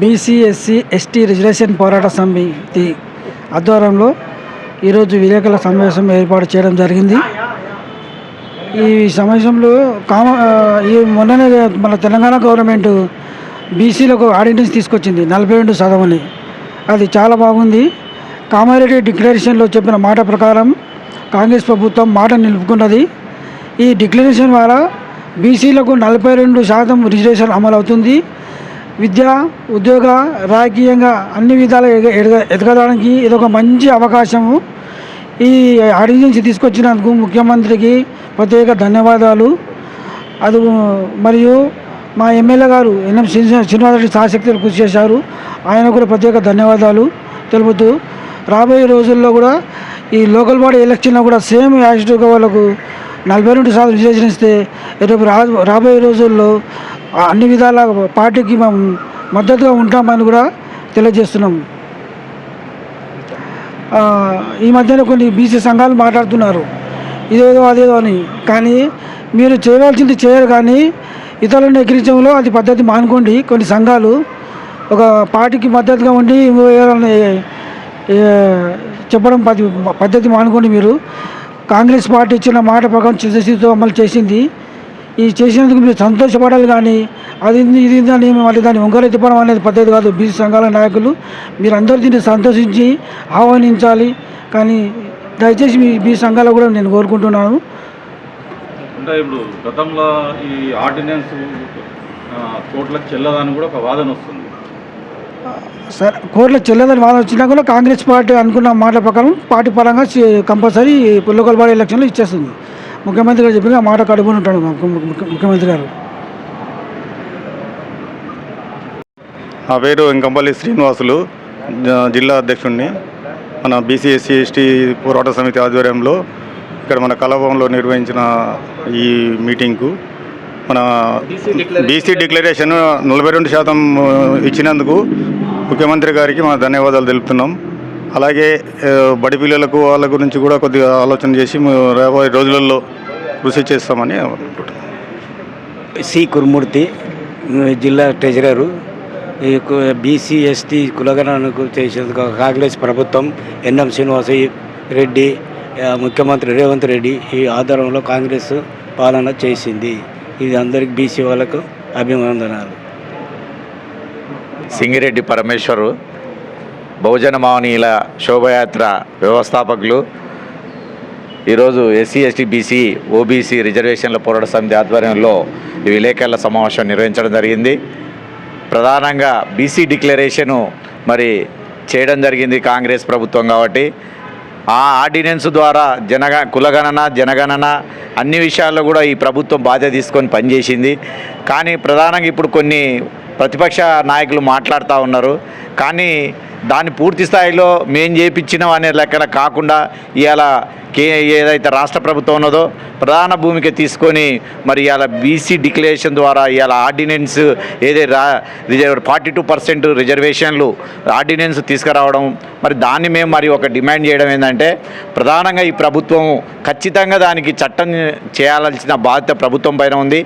BC SC ST reservation పోరాట సమితి ఆధ్వర్యంలో ఈరోజు విలేకరుల సమావేశం ఏర్పాటు చేయడం జరిగింది. ఈ సమావేశంలో కామ ఈ మొన్ననే మన తెలంగాణ గవర్నమెంట్ బీసీలకు ఆర్డినెన్స్ తీసుకొచ్చింది నలభై రెండు శాతం అది చాలా బాగుంది. కామారెడ్డి డిక్లరేషన్లో చెప్పిన మాట ప్రకారం కాంగ్రెస్ ప్రభుత్వం మాట నిలుపుకున్నది. ఈ డిక్లరేషన్ ద్వారా బీసీలకు నలభై రెండు శాతం రిజర్వేషన్ అమలు అవుతుంది. విద్య ఉద్యోగ రాజకీయంగా అన్ని విధాలు ఎదగ- ఎదగ- ఎదగడానికి ఇదొక మంచి అవకాశము ఈ ఆర్డినెన్స్ తీసుకొచ్చినందుకు ముఖ్యమంత్రికి ప్రత్యేక ధన్యవాదాలు. అది మరియు మా ఎమ్మెల్యే గారు ఎన్ఎం శ్రీ- శ్రీనివాసరెడ్డి సాశక్తులు కృషి చేశారు. ఆయన కూడా ప్రత్యేక ధన్యవాదాలు తెలుపుతూ రాబోయే రోజుల్లో కూడా ఈ లోకల్ బాడీ ఎలక్షన్లో కూడా సేమ్ యాజిటివ్గా వాళ్ళకు నలభై రెండు శాతం రిజర్వేషన్ ఇస్తే రేపు రా రాబోయే రోజుల్లో అన్ని విధాల పార్టీకి మేము మద్దతుగా ఉంటామని కూడా తెలియజేస్తున్నాం. ఈ మధ్యన కొన్ని బీసీ సంఘాలు మాట్లాడుతున్నారు. ఇదేదో అదేదో అని. కానీ మీరు చేయవలసింది చేయరు కానీ ఇతరులను ఎక్కిరించడంలో అది పద్ధతి మానుకోండి. కొన్ని సంఘాలు ఒక పార్టీకి మద్దతుగా ఉండి చెప్పడం పద్ధతి మానుకోండి మీరు. కాంగ్రెస్ పార్టీ ఇచ్చిన మాట ప్రకారం చిత్తశుద్ధితో అమలు చేసింది. ఈ చేసినందుకు మీరు సంతోషపడాలి కానీ అది ఇది దాన్ని అని మళ్ళీ దాన్ని ఒంగోలు ఎత్తిపోవడం అనేది పద్ధతి కాదు. బీసీ సంఘాల నాయకులు మీరు అందరూ దీన్ని సంతోషించి ఆహ్వానించాలి. కానీ దయచేసి మీ బీసీ సంఘాలు కూడా నేను కోరుకుంటున్నాను. అంటే ఇప్పుడు గతంలో ఈ ఆర్డినెన్స్ కోట్లకు చెల్లదని కూడా ఒక వాదన వస్తుంది. సరే కోర్టులో చెల్లదని వాదన వచ్చినా కూడా కాంగ్రెస్ పార్టీ అనుకున్న మాట ప్రకారం పార్టీ పరంగా కంపల్సరీ లోకల్ బాడీ ఎలక్షన్లో ఇచ్చేస్తుంది. ముఖ్యమంత్రి గారు చెప్పిన మాట కడుపుని ఉంటాడు ముఖ్యమంత్రి గారు. నా పేరు వెంకంపల్లి శ్రీనివాసులు జిల్లా అధ్యక్షుడిని మన బీసీఎస్సీ ఎస్టీ పోరాట సమితి ఆధ్వర్యంలో ఇక్కడ మన కళాభవన్లో నిర్వహించిన ఈ మీటింగ్కు మన బీసీ డిక్లరేషన్ నలభై రెండు శాతం uh, ఇచ్చినందుకు ముఖ్యమంత్రి గారికి మన ధన్యవాదాలు తెలుపుతున్నాం. అలాగే uh, బడి పిల్లలకు వాళ్ళ గురించి కూడా కొద్దిగా ఆలోచన చేసి రాబోయే రోజులలో కృషి చేస్తామని అనుకుంటున్నాం. సి. కురుమూర్తి జిల్లా ట్రెజరరు. ఈ బీసీ ఎస్టీ కులగణకు చేసేందుకు కాంగ్రెస్ ప్రభుత్వం ఎన్ఎం శ్రీనివాస రెడ్డి ముఖ్యమంత్రి రేవంత్ రెడ్డి ఈ ఆధారంలో కాంగ్రెస్ పాలన చేసింది. ఇది అందరికి బీసీ వాళ్ళకు అభినందనాలు. సింగిరెడ్డి పరమేశ్వరు బహుజన మావనీయుల శోభయాత్ర వ్యవస్థాపకులు ఈరోజు ఎస్సీ ఎస్టీ బీసీ ఓబీసీ రిజర్వేషన్ల పోరాట సమితి ఆధ్వర్యంలో ఈ విలేకరుల సమావేశం నిర్వహించడం జరిగింది. ప్రధానంగా బీసీ డిక్లరేషను మరి చేయడం జరిగింది కాంగ్రెస్ ప్రభుత్వం కాబట్టి. ఆ ఆర్డినెన్స్ ద్వారా జనగ కులగణన జనగణన అన్ని విషయాల్లో కూడా ఈ ప్రభుత్వం బాధ్యత తీసుకొని పనిచేసింది. కానీ ప్రధానంగా ఇప్పుడు కొన్ని ప్రతిపక్ష నాయకులు మాట్లాడుతూ ఉన్నారు. కానీ దాన్ని పూర్తి స్థాయిలో మేం చేయించినాం అనే లెక్కన కాకుండా ఇవాళ కే ఏదైతే రాష్ట్ర ప్రభుత్వం ఉన్నదో ప్రధాన భూమిక తీసుకొని మరి ఇవాళ బీసీ డిక్లరేషన్ ద్వారా ఇవాళ ఆర్డినెన్స్ ఏదే రా రిజర్వ్ ఫార్టీ టూ పర్సెంట్ రిజర్వేషన్లు ఆర్డినెన్స్ తీసుకురావడం మరి దాన్ని మేము మరి ఒక డిమాండ్ చేయడం ఏంటంటే ప్రధానంగా ఈ ప్రభుత్వం ఖచ్చితంగా దానికి చట్టం చేయాల్సిన బాధ్యత ప్రభుత్వం పైన ఉంది.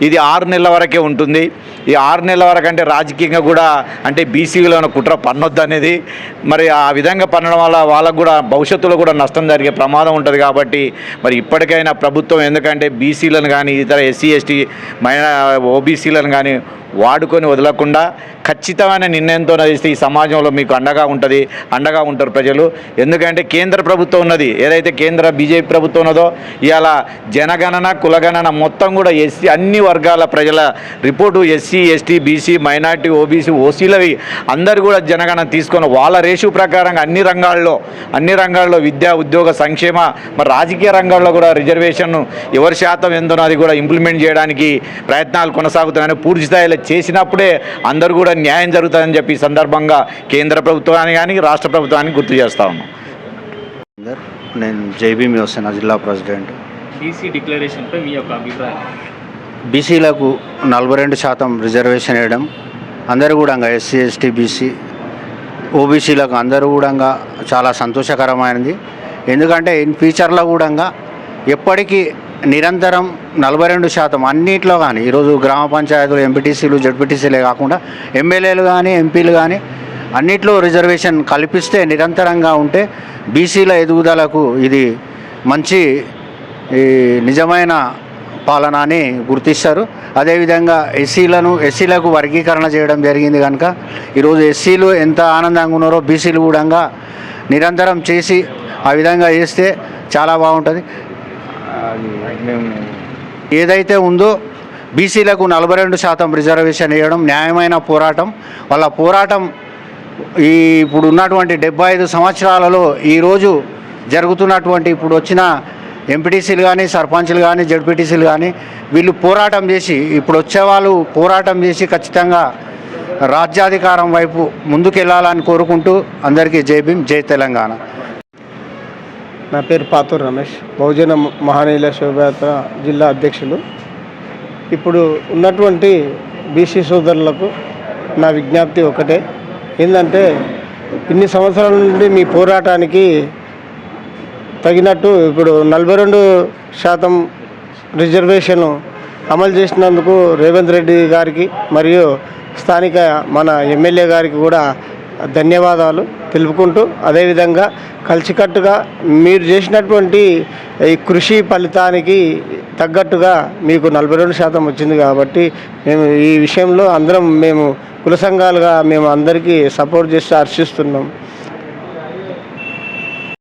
ఇది ఆరు నెలల వరకే ఉంటుంది. ఈ ఆరు నెలల వరకు అంటే రాజకీయంగా కూడా అంటే బీసీలో కుట్ర పన్నొద్దు అనేది మరి ఆ విధంగా పన్నడం వల్ల వాళ్ళకు కూడా భవిష్యత్తులో కూడా నష్టం జరిగే ప్రమాదం ఉంటుంది కాబట్టి మరి ఇప్పటికైనా ప్రభుత్వం ఎందుకంటే బీసీలను కానీ ఇతర ఎస్సీ ఎస్టీ మైన ఓబీసీలను కానీ వాడుకొని వదలకుండా ఖచ్చితమైన నిర్ణయంతో నడిస్తే ఈ సమాజంలో మీకు అండగా ఉంటుంది అండగా ఉంటారు ప్రజలు. ఎందుకంటే కేంద్ర ప్రభుత్వం ఉన్నది. ఏదైతే కేంద్ర బీజేపీ ప్రభుత్వం ఉన్నదో ఇవాళ జనగణన కులగణన మొత్తం కూడా ఎస్సీ అన్ని వర్గాల ప్రజల report SC ST BC minority OBC ఓసీలవి అందరు కూడా జనగణన తీసుకొని వాళ్ళ రేషు ప్రకారంగా అన్ని రంగాల్లో అన్ని రంగాల్లో విద్యా ఉద్యోగ సంక్షేమ మరి రాజకీయ రంగాల్లో కూడా రిజర్వేషన్ ఎవరి శాతం ఎంతో అది కూడా ఇంప్లిమెంట్ చేయడానికి ప్రయత్నాలు కొనసాగుతున్నాయని పూర్తి స్థాయిలో చేసినప్పుడే అందరూ కూడా న్యాయం జరుగుతుందని చెప్పి ఈ సందర్భంగా కేంద్ర ప్రభుత్వాన్ని కానీ రాష్ట్ర ప్రభుత్వాన్ని గుర్తు చేస్తా ఉన్నాం. నేను జైబీ యోసేన జిల్లా ప్రెసిడెంట్. బీసీ డిక్లరేషన్పై మీ యొక్క అభిప్రాయం? బీసీలకు నలభై రెండు శాతం రిజర్వేషన్ వేయడం అందరూ కూడా ఎస్సీ ఎస్టీ బీసీ ఓబీసీలకు అందరూ కూడా చాలా సంతోషకరమైనది. ఎందుకంటే ఇన్ ఫ్యూచర్లో కూడా ఎప్పటికీ నిరంతరం నలభై రెండు శాతం అన్నిట్లో కానీ ఈరోజు గ్రామ పంచాయతీలు ఎంపీటీసీలు జడ్పీటీసీలే కాకుండా ఎమ్మెల్యేలు కానీ ఎంపీలు కానీ అన్నిట్లో రిజర్వేషన్ కల్పిస్తే నిరంతరంగా ఉంటే బీసీల ఎదుగుదలకు ఇది మంచి ఈ నిజమైన పాలన అని గుర్తిస్తారు. అదేవిధంగా ఎస్సీలను ఎస్సీలకు వర్గీకరణ చేయడం జరిగింది కనుక ఈరోజు ఎస్సీలు ఎంత ఆనందంగా ఉన్నారో బీసీలు కూడా నిరంతరం చేసి ఆ విధంగా చేస్తే చాలా బాగుంటుంది. ఏదైతే ఉందో బీసీలకు నలభై రెండు శాతం రిజర్వేషన్ ఇవ్వడం న్యాయమైన పోరాటం. వాళ్ళ పోరాటం ఈ ఇప్పుడు ఉన్నటువంటి డెబ్బై ఐదు సంవత్సరాలలో ఈరోజు జరుగుతున్నటువంటి ఇప్పుడు వచ్చిన ఎంపీటీసీలు కానీ సర్పంచ్లు కానీ జడ్పీటీసీలు కానీ వీళ్ళు పోరాటం చేసి ఇప్పుడు వచ్చేవాళ్ళు పోరాటం చేసి ఖచ్చితంగా రాజ్యాధికారం వైపు ముందుకెళ్ళాలని కోరుకుంటూ అందరికీ జై భీం జై తెలంగాణ. నా పేరు పాతూరు రమేష్. బహుజన మహానీయుల శోభయాత్ర జిల్లా అధ్యక్షులు. ఇప్పుడు ఉన్నటువంటి బీసీ సోదరులకు నా విజ్ఞప్తి ఒకటే. ఏంటంటే ఇన్ని సంవత్సరాల నుండి మీ పోరాటానికి తగినట్టు ఇప్పుడు నలభై రెండు శాతం రిజర్వేషన్ అమలు చేసినందుకు రేవంత్ రెడ్డి గారికి మరియు స్థానిక మన ఎమ్మెల్యే గారికి కూడా ధన్యవాదాలు తెలుపుకుంటూ అదేవిధంగా కలిసికట్టుగా మీరు చేసినటువంటి ఈ కృషి ఫలితానికి తగ్గట్టుగా మీకు నలభై రెండు శాతం వచ్చింది కాబట్టి మేము ఈ విషయంలో అందరం మేము కుల సంఘాలుగా మేము అందరికీ సపోర్ట్ చేసి హర్షిస్తున్నాం.